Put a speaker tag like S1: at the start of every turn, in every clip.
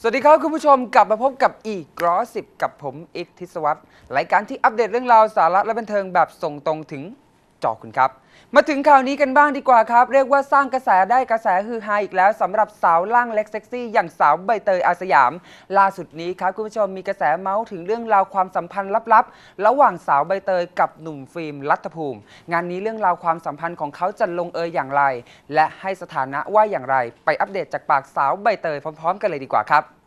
S1: สวัสดีครับคุณผู้ชมกลับมาพบกับอีกรอสิบกับผมอีกทิศวัตรรายการที่อัปเดตเรื่องราวสาระและบันเทิงแบบส่งตรงถึง จอคุณครับมาถึงข่าวนี้กันบ้างดีกว่าครับ เรียกว่าสร้างกระแสได้กระแสฮือฮาอีกแล้วสำหรับสาวร่างเล็กเซ็กซี่อย่างสาวใบเตยอาสยาม ล่าสุดนี้ครับคุณผู้ชมมีกระแสเมาส์ถึงเรื่องราวความสัมพันธ์ลับๆ ระหว่างสาวใบเตยกับหนุ่มฟิล์มรัฐภูมิ งานนี้เรื่องราวความสัมพันธ์ของเขาจะลงเอยอย่างไร และให้สถานะว่าอย่างไร ไปอัปเดตจากปากสาวใบเตยพร้อม ๆ กันเลยดีกว่าครับ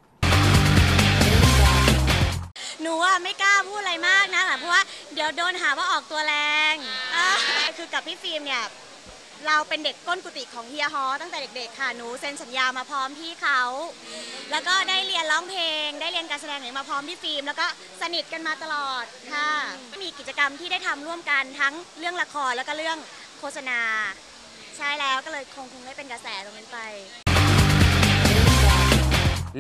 S2: นูอะไม่กล้าพูดอะไรมากนะเพราะว่าเดี๋ยวโดนหาว่าออกตัวแรงอ่าคือกับพี่ฟิล์มเนี่ยเราเป็นเด็กก้นกุฏิของเฮียฮอตั้งแต่เด็กๆค่ะหนูเซ็นสัญญามาพร้อมพี่เขา แล้วก็ได้เรียนร้องเพลง ได้เรียนการแสดงเนี่ยมาพร้อมพี่ฟิล์มแล้วก็สนิทกันมาตลอดค่ะ มีกิจกรรมที่ได้ทำร่วมกันทั้งเรื่องละครแล้วก็เรื่องโฆษณา ใช่แล้วก็เลยคงคงได้เป็นกระแสตรงนั้นไป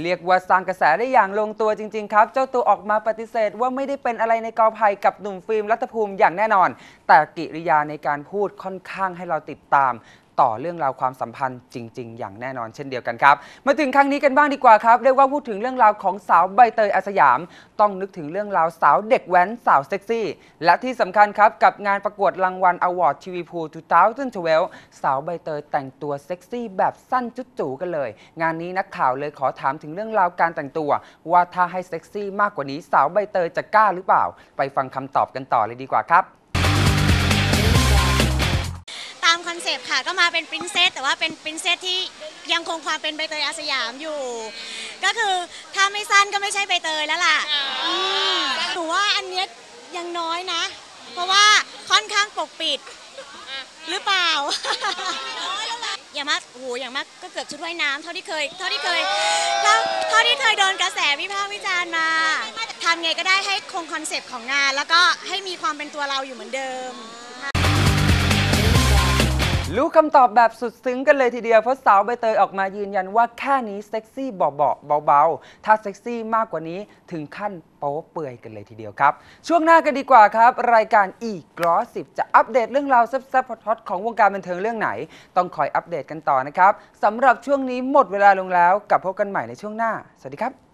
S1: เรียกว่าสร้างกระแสได้อย่างลงตัวจริง ๆ ครับ เจ้าตัวออกมาปฏิเสธว่าไม่ได้เป็นอะไรในกอภัยกับหนุ่มฟิล์มรัตภูมิอย่างแน่นอน แต่กิริยาในการพูดค่อนข้างให้เราติดตาม ต่อเรื่องราวความสัมพันธ์จริง ๆ อย่างแน่นอนเช่นเดียวกันครับ มาถึงครั้งนี้กันบ้างดีกว่าครับ เรียกว่าพูดถึงเรื่องราวของสาวใบเตยอาสยาม ต้องนึกถึงเรื่องราวสาวเด็กแว้นสาวเซ็กซี่ และที่สำคัญครับกับงานประกวดรางวัลอวอร์ดทีวีพู2012 สาวใบเตยแต่งตัวเซ็กซี่แบบสั้นจุดจูกันเลย งานนี้นักข่าวเลยขอถามถึงเรื่องราวการแต่งตัว ว่าถ้าให้เซ็กซี่มากกว่านี้สาวใบเตยจะกล้าหรือเปล่า ไปฟังคำตอบกันต่อเลยดีกว่าครับ
S2: ปต์ค่ะ ก็มาเป็นปรินเซสแต่ว่าเป็นปรินเซสที่ยังคงความเป็นใบเตยอาสยามอยู่ ก็คือถ้าไม่สั้นก็ไม่ใช่ใบเตยแล้วล่ะอืมหนูว่าอันเนี้ยยังน้อยนะ เพราะว่าค่อนข้างปกปิดหรือเปล่าอย่างมากโอ้โหอย่างมากก็เกือบชุดว่ายน้ำเท่าที่เคย เท่าที่เคยเท่าเท่าที่เคยโดนกระแสวิพากษ์วิจารณ์มาทำไงก็ได้ให้คงคอนเซปต์ของงาน แล้วก็ให้มีความเป็นตัวเราอยู่เหมือนเดิม
S1: รู้คำตอบแบบสุดซึ้งกันเลยทีเดียว เพราะสาวใบเตยออกมายืนยันว่าแค่นี้เซ็กซี่เบาๆเบาๆ ถ้าเซ็กซี่มากกว่านี้ถึงขั้นโป๊เปื่อยกันเลยทีเดียวครับ ช่วงหน้ากันดีกว่าครับ รายการอีกกรอสิบจะอัปเดตเรื่องราวแซ่บๆฮอตๆของวงการบันเทิงเรื่องไหน ต้องคอยอัปเดตกันต่อนะครับสำหรับช่วงนี้หมดเวลาลงแล้วกลับพบกันใหม่ในช่วงหน้า สวัสดีครับ